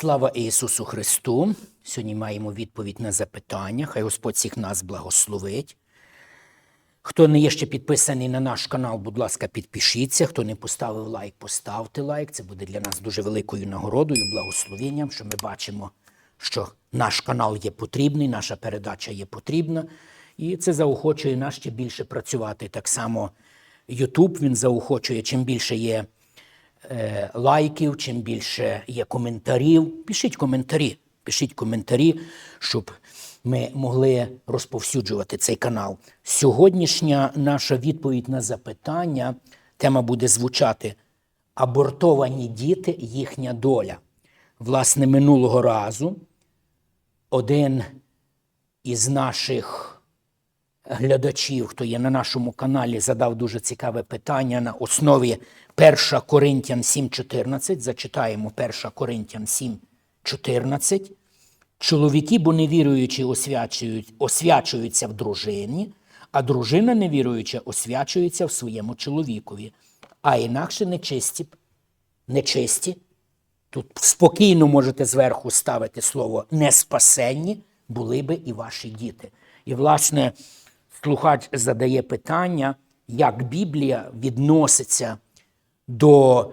Слава Ісусу Христу! Сьогодні маємо відповідь на запитання. Хай Господь всіх нас благословить. Хто не є ще підписаний на наш канал, будь ласка, підпишіться. Хто не поставив лайк, поставте лайк. Це буде для нас дуже великою нагородою, благословенням, що ми бачимо, що наш канал є потрібний, наша передача є потрібна. І це заохочує нас ще більше працювати. Так само YouTube він заохочує, чим більше є е, лайків, чим більше є коментарів. Пишіть коментарі, пишіть коментарі, щоб ми могли розповсюджувати цей канал. Сьогоднішня наша відповідь на запитання, тема буде звучати Абортовані діти, їхня доля. Власне, минулого разу один із наших глядачів, хто є на нашому каналі, задав дуже цікаве питання на основі 1 Коринтян 7.14. Зачитаємо 1 Коринтян 7.14. Чоловіки, бо невіруючі, освячують, освячуються в дружині, а дружина невіруюча освячується в своєму чоловікові. А інакше нечисті, нечисті. Тут спокійно можете зверху ставити слово неспасенні, були би і ваші діти. І, власне, слухач задає питання, як Біблія відноситься до,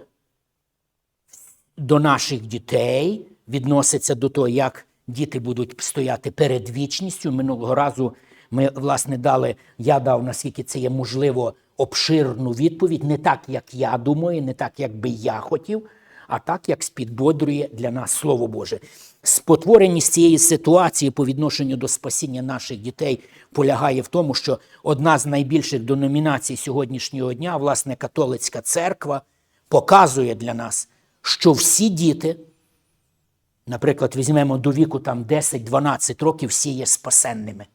до наших дітей, відноситься до того, як діти будуть стояти перед вічністю. Минулого разу ми, власне, дали, я дав, наскільки це є можливо, обширну відповідь, не так, як я думаю, не так, як би я хотів, а так, як спідбодрює для нас Слово Боже. Спотвореність цієї ситуації по відношенню до спасіння наших дітей полягає в тому, що одна з найбільших деномінацій сьогоднішнього дня, власне, католицька церква, показує для нас, що всі діти, наприклад, візьмемо до віку там 10-12 років, всі є спасенними,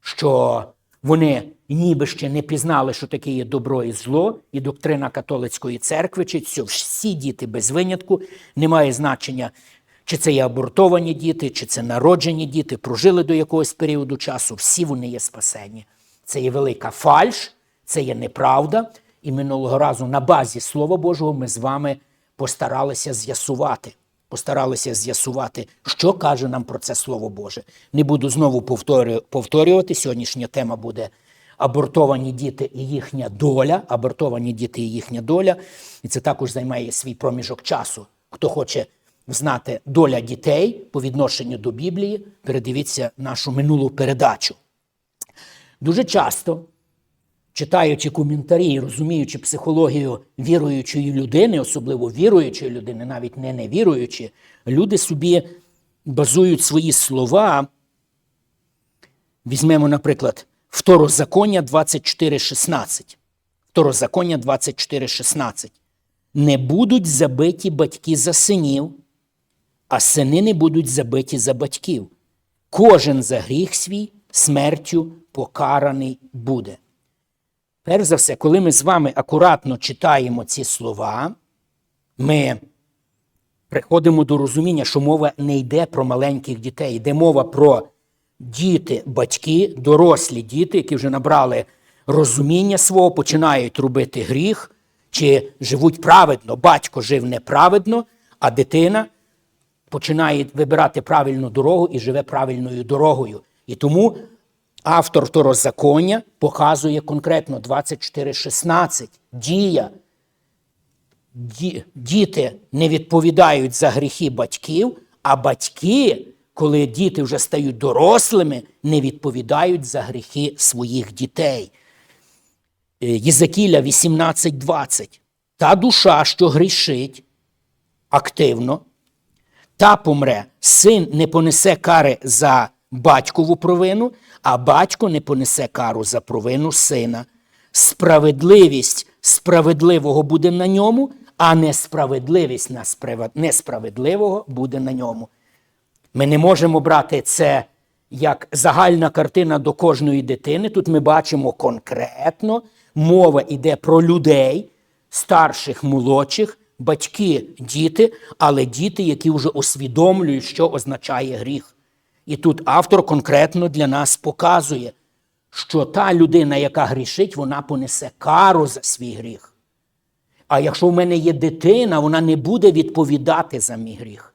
що вони ніби ще не пізнали, що таке є добро і зло, і доктрина католицької церкви, чи що всі діти без винятку, немає значення, чи це є абортовані діти, чи це народжені діти, прожили до якогось періоду часу, всі вони є спасені. Це є велика фальш, це є неправда. І минулого разу на базі Слова Божого ми з вами постаралися з'ясувати. Постаралися з'ясувати, що каже нам про це Слово Боже. Не буду знову повторювати. Сьогоднішня тема буде абортовані діти і їхня доля. Абортовані діти і їхня доля. І це також займає свій проміжок часу. Хто хоче знати доля дітей по відношенню до Біблії, передивіться нашу минулу передачу. Дуже часто читаючи коментарі і розуміючи психологію віруючої людини, особливо віруючої людини, навіть не невіруючі, люди собі базують свої слова. Візьмемо, наприклад, Второзаконня 24.16. Второзаконня 24.16. Не будуть забиті батьки за синів, а сини не будуть забиті за батьків. Кожен за гріх свій смертю покараний буде. Перш за все, коли ми з вами акуратно читаємо ці слова, ми приходимо до розуміння, що мова не йде про маленьких дітей, йде мова про діти, батьки, дорослі діти, які вже набрали розуміння свого, починають робити гріх, чи живуть праведно. Батько жив неправедно, а дитина починає вибирати правильну дорогу і живе правильною дорогою. І тому автор второзаконня показує конкретно 24.16. Дія. Діти не відповідають за гріхи батьків, а батьки, коли діти вже стають дорослими, не відповідають за гріхи своїх дітей. Е, Єзекіля 18.20. Та душа, що грішить активно, та помре, син не понесе кари за батькову провину, а батько не понесе кару за провину сина. Справедливість справедливого буде на ньому, а несправедливість на справед- несправедливого буде на ньому. Ми не можемо брати це як загальна картина до кожної дитини. Тут ми бачимо конкретно, мова йде про людей, старших, молодших, батьки, діти, але діти, які вже усвідомлюють, що означає гріх. І тут автор конкретно для нас показує, що та людина, яка грішить, вона понесе кару за свій гріх. А якщо в мене є дитина, вона не буде відповідати за мій гріх.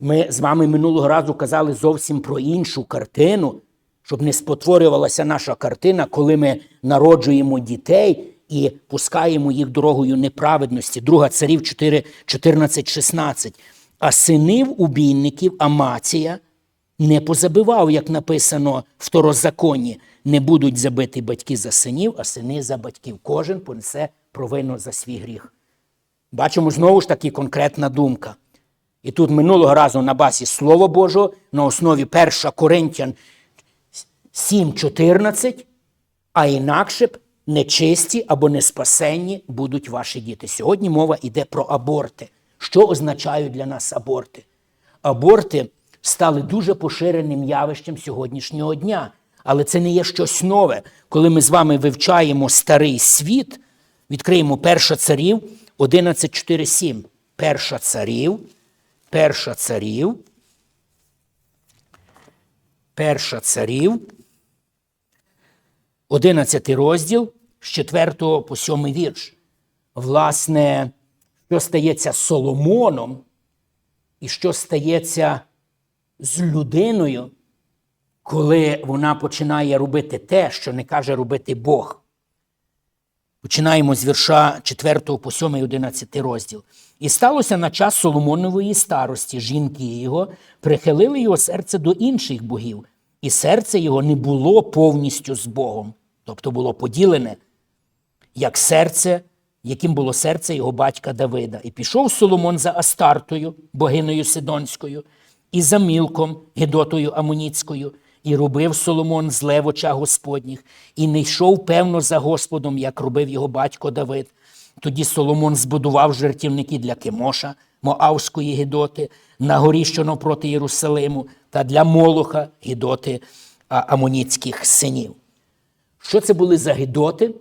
Ми з вами минулого разу казали зовсім про іншу картину, щоб не спотворювалася наша картина, коли ми народжуємо дітей і пускаємо їх дорогою неправедності. Друга царів 4, 14, 16. А синів убійників Амація не позабивав, як написано в второзаконні. Не будуть забити батьки за синів, а сини за батьків. Кожен понесе провину за свій гріх. Бачимо знову ж таки конкретна думка. І тут минулого разу на базі Слова Божого на основі 1 Коринтян 7.14, а інакше б нечисті або неспасенні будуть ваші діти. Сьогодні мова йде про аборти. Що означають для нас аборти? Аборти стали дуже поширеним явищем сьогоднішнього дня. Але це не є щось нове. Коли ми з вами вивчаємо старий світ, відкриємо перша царів 11.4.7. Перша царів, перша царів, перша царів, 11 розділ з 4 по 7 вірш. Власне, що стається Соломоном і що стається з людиною, коли вона починає робити те, що не каже робити Бог. Починаємо з вірша 4 по 7 11 розділ. І сталося на час Соломонової старості. Жінки його прихилили його серце до інших богів, і серце його не було повністю з Богом, тобто було поділене, як серце, яким було серце його батька Давида. І пішов Соломон за Астартою, богиною Сидонською, і за Мілком, Гедотою Амоніцькою, і робив Соломон зле в очах Господніх, і не йшов певно за Господом, як робив його батько Давид. Тоді Соломон збудував жертівники для Кемоша, Моавської Гедоти, на горі, що навпроти Єрусалиму, та для Молоха Гедоти Амоніцьких синів. Що це були за Гедоти?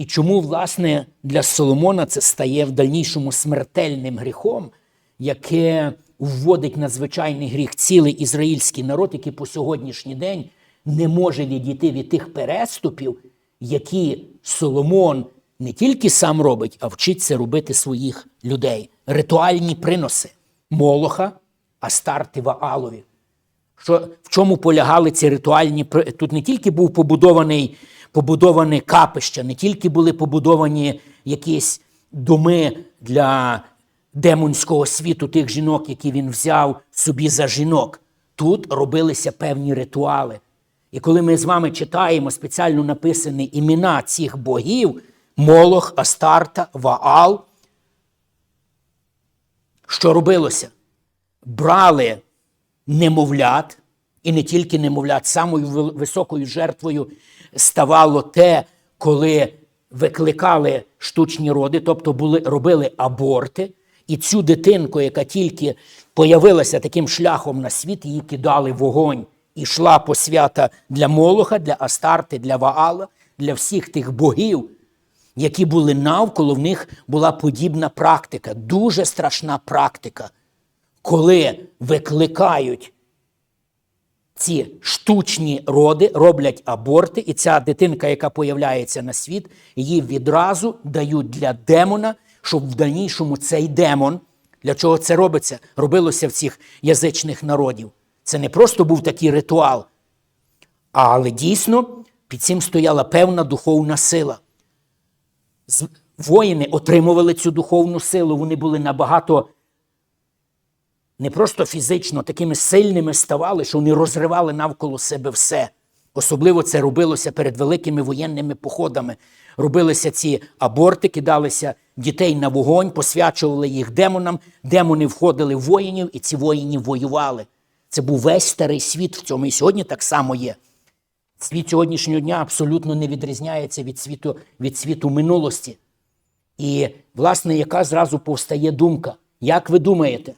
І чому, власне, для Соломона це стає в дальнішому смертельним гріхом, яке вводить надзвичайний гріх цілий ізраїльський народ, який по сьогоднішній день не може відійти від тих переступів, які Соломон не тільки сам робить, а вчиться робити своїх людей. Ритуальні приноси Молоха, Астарти Ваалові. Що, в чому полягали ці ритуальні Тут не тільки був побудований, побудовані капища, не тільки були побудовані якісь доми для демонського світу тих жінок, які він взяв собі за жінок. Тут робилися певні ритуали. І коли ми з вами читаємо спеціально написані імена цих богів Молох, Астарта, Ваал, що робилося? Брали немовлят, і не тільки немовлят, самою високою жертвою ставало те, коли викликали штучні роди, тобто були, робили аборти, і цю дитинку, яка тільки появилася таким шляхом на світ, її кидали вогонь. І йшла посвята для Молоха, для Астарти, для Ваала, для всіх тих богів, які були навколо, в них була подібна практика, дуже страшна практика коли викликають ці штучні роди, роблять аборти, і ця дитинка, яка появляється на світ, її відразу дають для демона, щоб в дальнішому цей демон, для чого це робиться, робилося в цих язичних народів. Це не просто був такий ритуал, але дійсно під цим стояла певна духовна сила. Воїни отримували цю духовну силу, вони були набагато не просто фізично такими сильними ставали, що вони розривали навколо себе все. Особливо це робилося перед великими воєнними походами. Робилися ці аборти, кидалися дітей на вогонь, посвячували їх демонам. Демони входили в воїнів, і ці воїни воювали. Це був весь старий світ в цьому. І сьогодні так само є. Світ сьогоднішнього дня абсолютно не відрізняється від світу, від світу минулості. І, власне, яка зразу повстає думка? Як ви думаєте,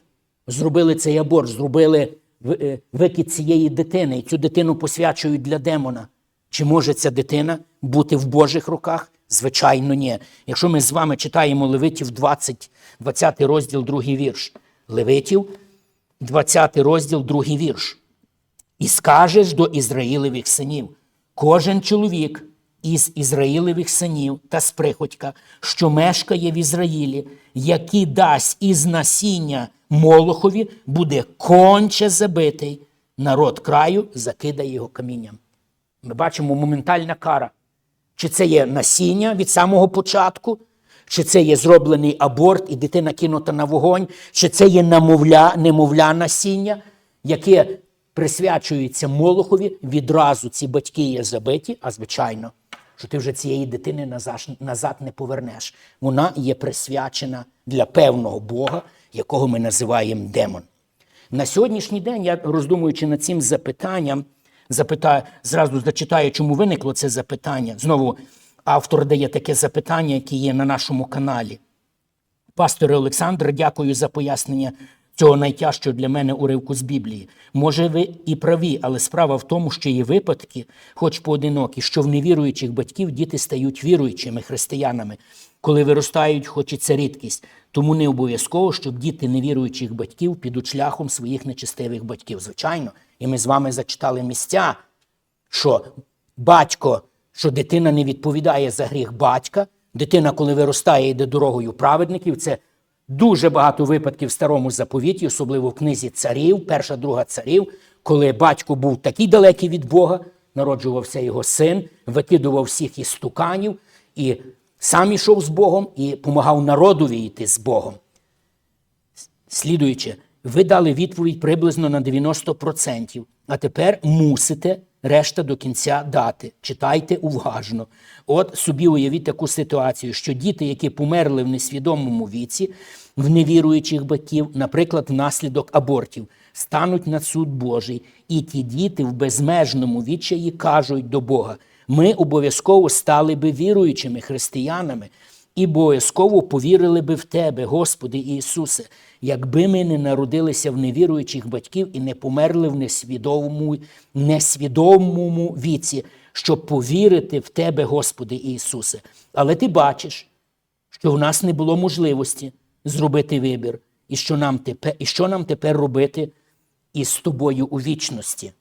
зробили цей аборт, зробили е, викид цієї дитини, і цю дитину посвячують для демона? Чи може ця дитина бути в Божих руках? Звичайно, ні. Якщо ми з вами читаємо Левитів 20, 20 розділ, другий вірш. Левитів, 20 розділ, другий вірш. І скажеш до Ізраїлевих синів: кожен чоловік із Ізраїлевих синів та з приходька, що мешкає в Ізраїлі, який дасть із насіння Молохові, буде конче забитий. Народ краю закидає його камінням. Ми бачимо моментальна кара. Чи це є насіння від самого початку, чи це є зроблений аборт і дитина кинута на вогонь, чи це є намовля, немовля насіння, яке присвячується Молохові, відразу ці батьки є забиті, а звичайно, що ти вже цієї дитини назад, не повернеш. Вона є присвячена для певного Бога, якого ми називаємо демон. На сьогоднішній день, я роздумуючи над цим запитанням, запитаю, зразу зачитаю, чому виникло це запитання. Знову автор дає таке запитання, яке є на нашому каналі. Пасторе Олександр, дякую за пояснення цього найтяжчого для мене уривку з Біблії. Може, ви і праві, але справа в тому, що є випадки, хоч поодинокі, що в невіруючих батьків діти стають віруючими християнами. Коли виростають, хоч і це рідкість. Тому не обов'язково, щоб діти невіруючих батьків підуть шляхом своїх нечестивих батьків. Звичайно, і ми з вами зачитали місця, що батько, що дитина не відповідає за гріх батька, дитина, коли виростає, йде дорогою праведників. Це дуже багато випадків в старому заповіті, особливо в книзі царів, перша, друга царів, коли батько був такий далекий від Бога, народжувався його син, викидував всіх із стуканів і сам ішов з Богом і допомагав народові йти з Богом. Слідуючи, ви дали відповідь приблизно на 90%, а тепер мусите решта до кінця дати. Читайте уважно. От собі уявіть таку ситуацію, що діти, які померли в несвідомому віці, в невіруючих батьків, наприклад, внаслідок абортів, стануть на суд Божий, і ті діти в безмежному відчаї кажуть до Бога: ми обов'язково стали би віруючими християнами і обов'язково повірили би в Тебе, Господи Ісусе, якби ми не народилися в невіруючих батьків і не померли в несвідомому, несвідомому віці, щоб повірити в Тебе, Господи Ісусе. Але ти бачиш, що в нас не було можливості зробити вибір, і що нам тепер, і що нам тепер робити із тобою у вічності.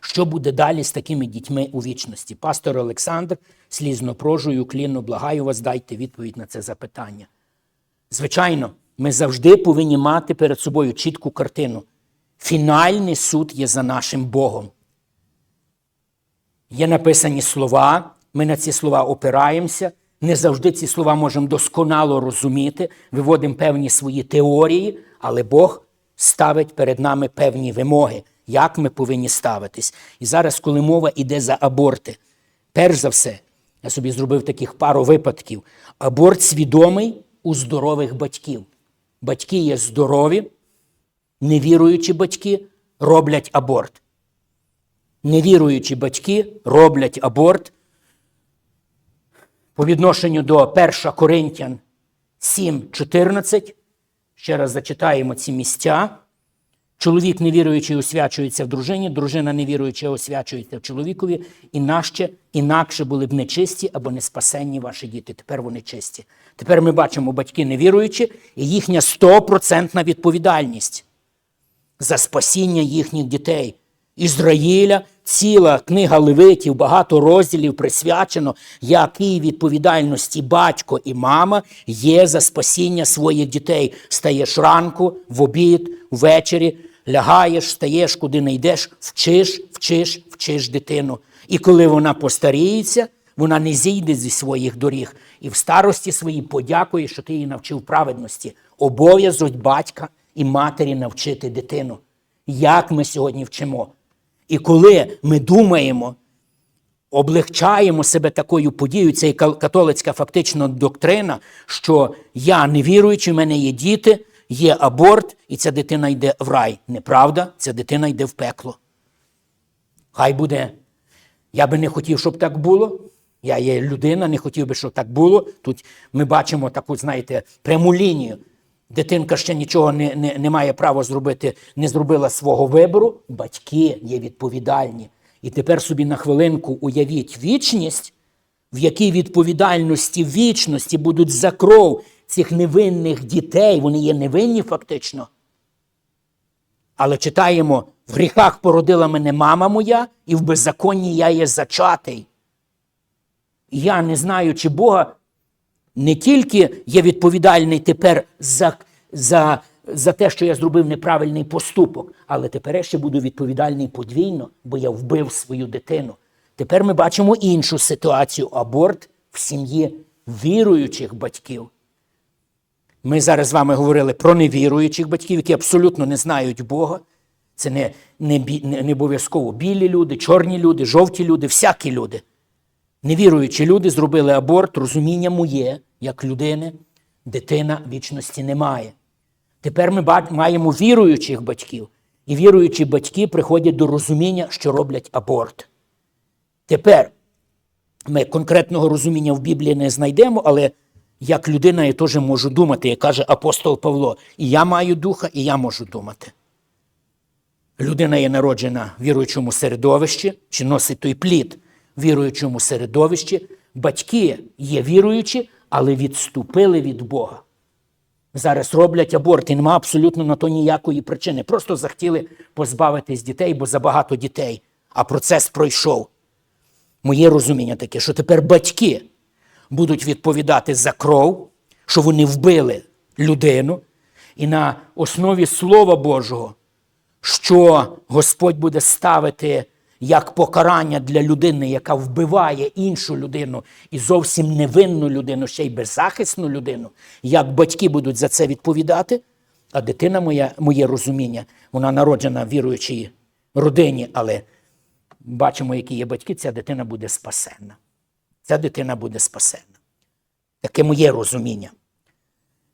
Що буде далі з такими дітьми у вічності? Пастор Олександр, слізно прожую, клінно благаю вас, дайте відповідь на це запитання. Звичайно, ми завжди повинні мати перед собою чітку картину. Фінальний суд є за нашим Богом. Є написані слова, ми на ці слова опираємося. Не завжди ці слова можемо досконало розуміти, виводимо певні свої теорії, але Бог ставить перед нами певні вимоги, як ми повинні ставитись. І зараз, коли мова йде за аборти, перш за все, я собі зробив таких пару випадків. Аборт свідомий у здорових батьків. Батьки є здорові, невіруючі батьки роблять аборт. Невіруючі батьки роблять аборт по відношенню до 1 Коринтян 7.14. Ще раз зачитаємо ці місця. Чоловік невіруючий освячується в дружині, дружина невіруюча освячується в чоловікові, іначе, інакше були б нечисті або неспасенні ваші діти. Тепер вони чисті. Тепер ми бачимо батьки невіруючі і їхня стопроцентна відповідальність за спасіння їхніх дітей. Ізраїля, ціла книга Левитів, багато розділів присвячено, якій відповідальності батько і мама є за спасіння своїх дітей. Стаєш ранку, в обід, ввечері, лягаєш, стаєш, куди не йдеш, вчиш, вчиш, вчиш дитину. І коли вона постаріється, вона не зійде зі своїх доріг. І в старості своїй подякує, що ти її навчив праведності. Обов'язок батька і матері навчити дитину. Як ми сьогодні вчимо? І коли ми думаємо, облегчаємо себе такою подією, це і католицька фактично доктрина, що я не віруючий, в мене є діти, є аборт, і ця дитина йде в рай. Неправда, ця дитина йде в пекло. Хай буде. Я би не хотів, щоб так було. Я є людина, не хотів би, щоб так було. Тут ми бачимо таку, знаєте, пряму лінію. Дитинка ще нічого не, не, не має права зробити, не зробила свого вибору. Батьки є відповідальні. І тепер собі на хвилинку уявіть вічність, в якій відповідальності вічності будуть за кров цих невинних дітей. Вони є невинні фактично. Але читаємо в гріхах породила мене мама моя, і в беззаконні я є зачатий. Я, не знаючи Бога, не тільки є відповідальний тепер за, за, за те, що я зробив неправильний поступок, але тепер я ще буду відповідальний подвійно, бо я вбив свою дитину. Тепер ми бачимо іншу ситуацію аборт в сім'ї віруючих батьків. Ми зараз з вами говорили про невіруючих батьків, які абсолютно не знають Бога. Це не, не, не, не обов'язково білі люди, чорні люди, жовті люди, всякі люди. Невіруючі люди зробили аборт, розуміння моє, як людини, дитина вічності не має. Тепер ми маємо віруючих батьків, і віруючі батьки приходять до розуміння, що роблять аборт. Тепер ми конкретного розуміння в Біблії не знайдемо, але як людина я теж можу думати, як каже апостол Павло, і я маю духа, і я можу думати. Людина є народжена в віруючому середовищі, чи носить той плід віруючому середовищі. Батьки є віруючі, але відступили від Бога. Зараз роблять аборт, і нема абсолютно на то ніякої причини. Просто захотіли позбавитись дітей, бо забагато дітей. А процес пройшов. Моє розуміння таке, що тепер батьки будуть відповідати за кров, що вони вбили людину, і на основі Слова Божого, що Господь буде ставити як покарання для людини, яка вбиває іншу людину і зовсім невинну людину, ще й беззахисну людину, як батьки будуть за це відповідати, а дитина моя, моє розуміння, вона народжена віруючій родині, але бачимо, які є батьки, ця дитина буде спасенна. Ця дитина буде спасенна. Таке моє розуміння.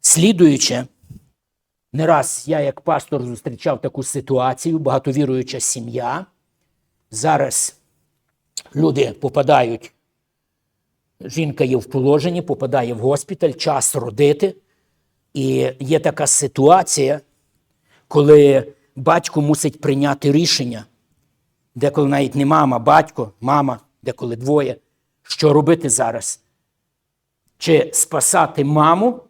Слідуючи, не раз я, як пастор, зустрічав таку ситуацію, багатовіруюча сім'я. Зараз люди попадають, жінка є в положенні, попадає в госпіталь, час родити. І є така ситуація, коли батько мусить прийняти рішення, деколи навіть не мама, батько, мама, деколи двоє. Що робити зараз? Чи спасати маму,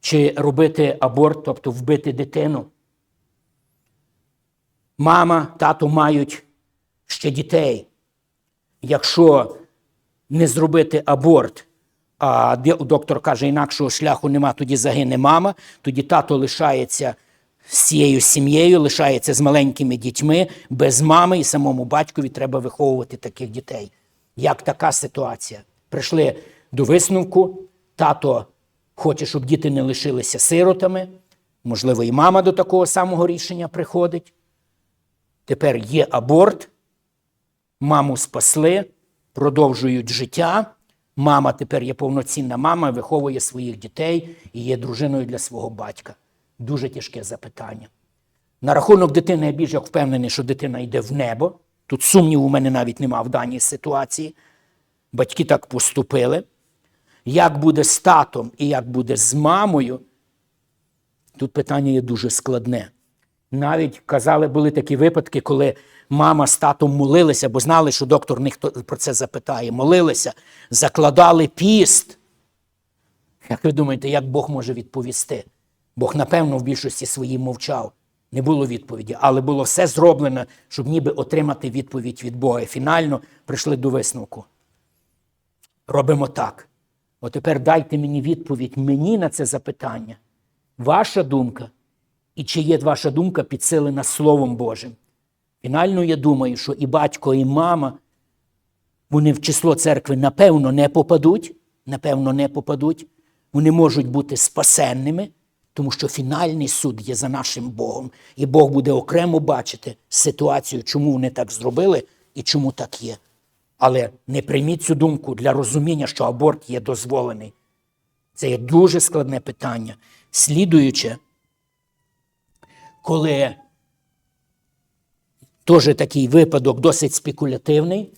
чи робити аборт, тобто вбити дитину. Мама, тато мають ще дітей. Якщо не зробити аборт, а доктор каже, інакшого шляху нема, тоді загине мама, тоді тато лишається з цією сім'єю, лишається з маленькими дітьми, без мами і самому батькові треба виховувати таких дітей. Як така ситуація? Прийшли до висновку, тато хоче, щоб діти не лишилися сиротами, можливо, і мама до такого самого рішення приходить. Тепер є аборт, маму спасли, продовжують життя. Мама тепер є повноцінна мама, виховує своїх дітей і є дружиною для свого батька. Дуже тяжке запитання. На рахунок дитини я більш як впевнений, що дитина йде в небо. Тут сумніву у мене навіть нема в даній ситуації. Батьки так поступили. Як буде з татом і як буде з мамою, тут питання є дуже складне. Навіть казали, були такі випадки, коли мама з татом молилися, бо знали, що доктор ніхто про це запитає. Молилися, закладали піст. Як ви думаєте, як Бог може відповісти? Бог, напевно, в більшості своїй мовчав. Не було відповіді, але було все зроблено, щоб ніби отримати відповідь від Бога. Фінально прийшли до висновку. Робимо так. От тепер дайте мені відповідь мені на це запитання. Ваша думка, і чи є ваша думка підсилена Словом Божим? Фінально я думаю, що і батько, і мама, вони в число церкви напевно не попадуть, напевно, не попадуть. Вони можуть бути спасенними, тому що фінальний суд є за нашим Богом. І Бог буде окремо бачити ситуацію, чому вони так зробили і чому так є. Але не прийміть цю думку для розуміння, що аборт є дозволений. Це є дуже складне питання. Слідуючи, коли теж такий випадок досить спекулятивний,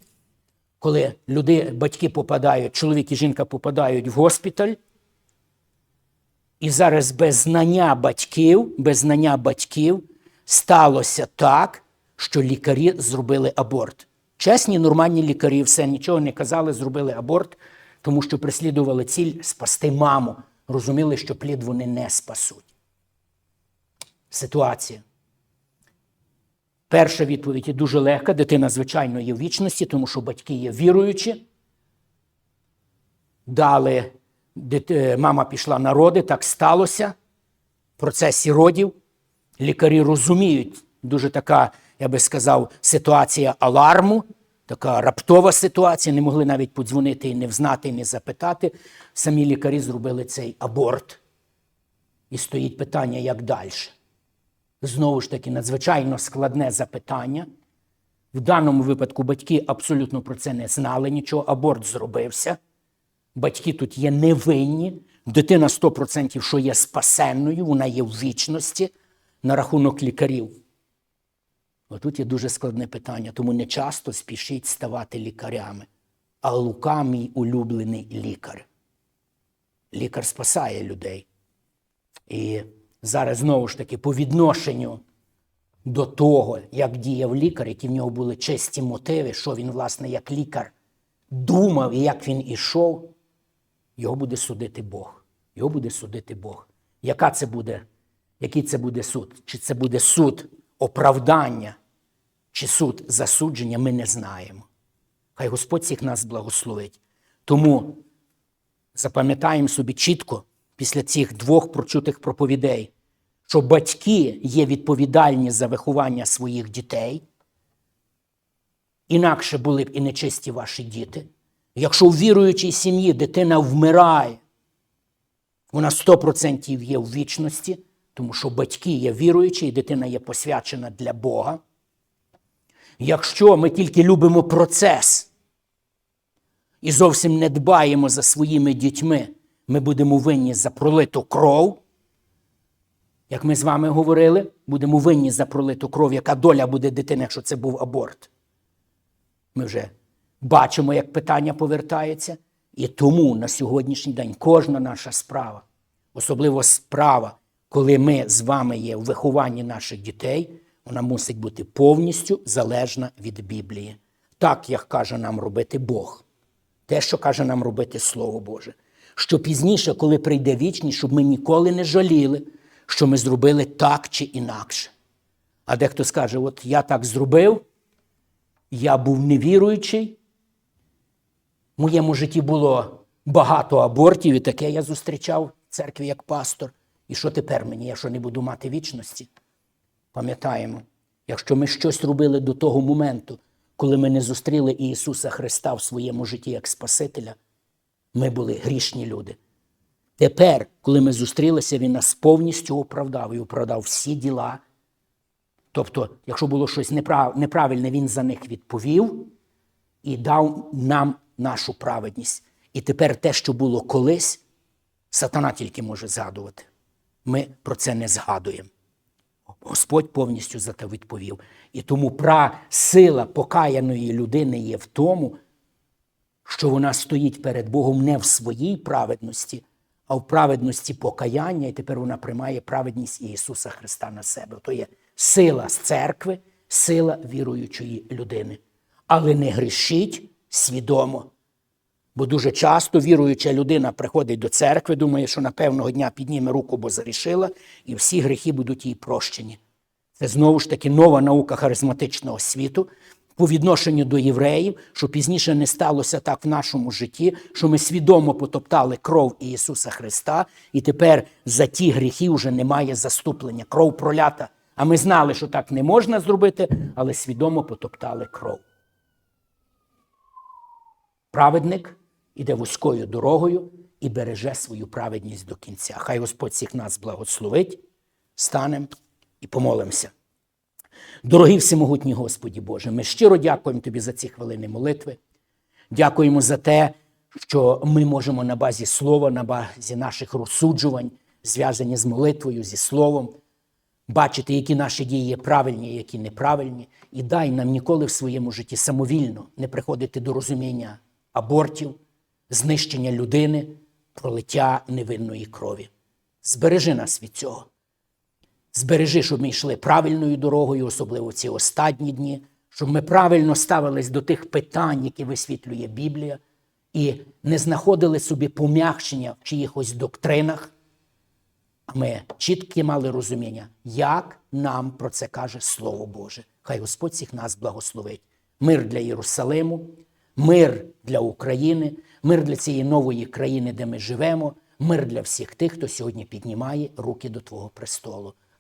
коли люди, батьки попадають, чоловік і жінка попадають в госпіталь, і зараз без знання батьків, без знання батьків сталося так, що лікарі зробили аборт. Чесні, нормальні лікарі, все нічого не казали, зробили аборт, тому що преслідували ціль спасти маму. Розуміли, що плід вони не спасуть. Ситуація. Перша відповідь дуже легка. Дитина, звичайно, є в вічності, тому що батьки є віруючі. Дали е, мама пішла на роди, так сталося. В процесі родів лікарі розуміють, дуже така, я би сказав, ситуація аларму, така раптова ситуація. Не могли навіть подзвонити і не взнати, і не запитати. Самі лікарі зробили цей аборт. І стоїть питання, як далі. Знову ж таки, надзвичайно складне запитання. В даному випадку батьки абсолютно про це не знали нічого. Аборт зробився. Батьки тут є невинні. Дитина 100% що є спасенною, вона є в вічності на рахунок лікарів. Отут є дуже складне питання, тому не часто спішіть ставати лікарями. А Лука мій улюблений лікар. Лікар спасає людей. І зараз знову ж таки по відношенню до того, як діяв лікар, які в нього були чисті мотиви, що він, власне, як лікар думав і як він ішов, його буде судити Бог. Його буде судити Бог. Яка це буде, який це буде суд? Чи це буде суд оправдання, чи суд засудження, ми не знаємо. Хай Господь всіх нас благословить. Тому запам'ятаємо собі чітко після цих двох прочутих проповідей, що батьки є відповідальні за виховання своїх дітей. Інакше були б і нечисті ваші діти. Якщо в віруючій сім'ї дитина вмирає, вона 100% є в вічності, тому що батьки є віруючі, і дитина є посвячена для Бога. Якщо ми тільки любимо процес і зовсім не дбаємо за своїми дітьми, ми будемо винні за пролиту кров. Як ми з вами говорили, будемо винні за пролиту кров, яка доля буде дитини, якщо це був аборт. Ми вже бачимо, як питання повертається. І тому на сьогоднішній день кожна наша справа, особливо справа, коли ми з вами є в вихованні наших дітей, вона мусить бути повністю залежна від Біблії. Так, як каже нам робити Бог. Те, що каже нам робити Слово Боже. Що пізніше, коли прийде вічність, щоб ми ніколи не жаліли, що ми зробили так чи інакше. А дехто скаже: от я так зробив, я був невіруючий, в моєму житті було багато абортів, і таке я зустрічав в церкві як пастор. І що тепер мені? Я що не буду мати вічності? Пам'ятаємо, якщо ми щось робили до того моменту, коли ми не зустріли Ісуса Христа в своєму житті як Спасителя, ми були грішні люди. Тепер, коли ми зустрілися, Він нас повністю оправдав і оправдав всі діла. Тобто, якщо було щось неправ- неправильне, Він за них відповів і дав нам нашу праведність. І тепер те, що було колись, сатана тільки може згадувати. Ми про це не згадуємо. Господь повністю за те відповів. І тому пра сила покаяної людини є в тому, що вона стоїть перед Богом не в своїй праведності, а в праведності покаяння, і тепер вона приймає праведність Ісуса Христа на себе. То є сила з церкви, сила віруючої людини. Але не грішіть свідомо. Бо дуже часто віруюча людина приходить до церкви, думає, що на певного дня підніме руку, бо зарішила, і всі гріхи будуть їй прощені. Це знову ж таки нова наука харизматичного світу по відношенню до євреїв, що пізніше не сталося так в нашому житті, що ми свідомо потоптали кров Ісуса Христа, і тепер за ті гріхи вже немає заступлення. Кров пролята. А ми знали, що так не можна зробити, але свідомо потоптали кров. Праведник іде вузькою дорогою і береже свою праведність до кінця. Хай Господь всіх нас благословить, станемо і помолимося. Дорогий всемогутній Господі Боже, ми щиро дякуємо Тобі за ці хвилини молитви. Дякуємо за те, що ми можемо на базі слова, на базі наших розсуджувань, зв'язані з молитвою, зі словом, бачити, які наші дії є правильні, які неправильні, і дай нам ніколи в своєму житті самовільно не приходити до розуміння абортів, знищення людини, пролиття невинної крові. Збережи нас від цього. Збережи, щоб ми йшли правильною дорогою, особливо ці останні дні, щоб ми правильно ставились до тих питань, які висвітлює Біблія, і не знаходили собі пом'якшення в чиїхось доктринах, а ми чітке мали розуміння, як нам про це каже Слово Боже. Хай Господь всіх нас благословить. Мир для Єрусалиму, мир для України, мир для цієї нової країни, де ми живемо, мир для всіх тих, хто сьогодні піднімає руки до Твого престолу.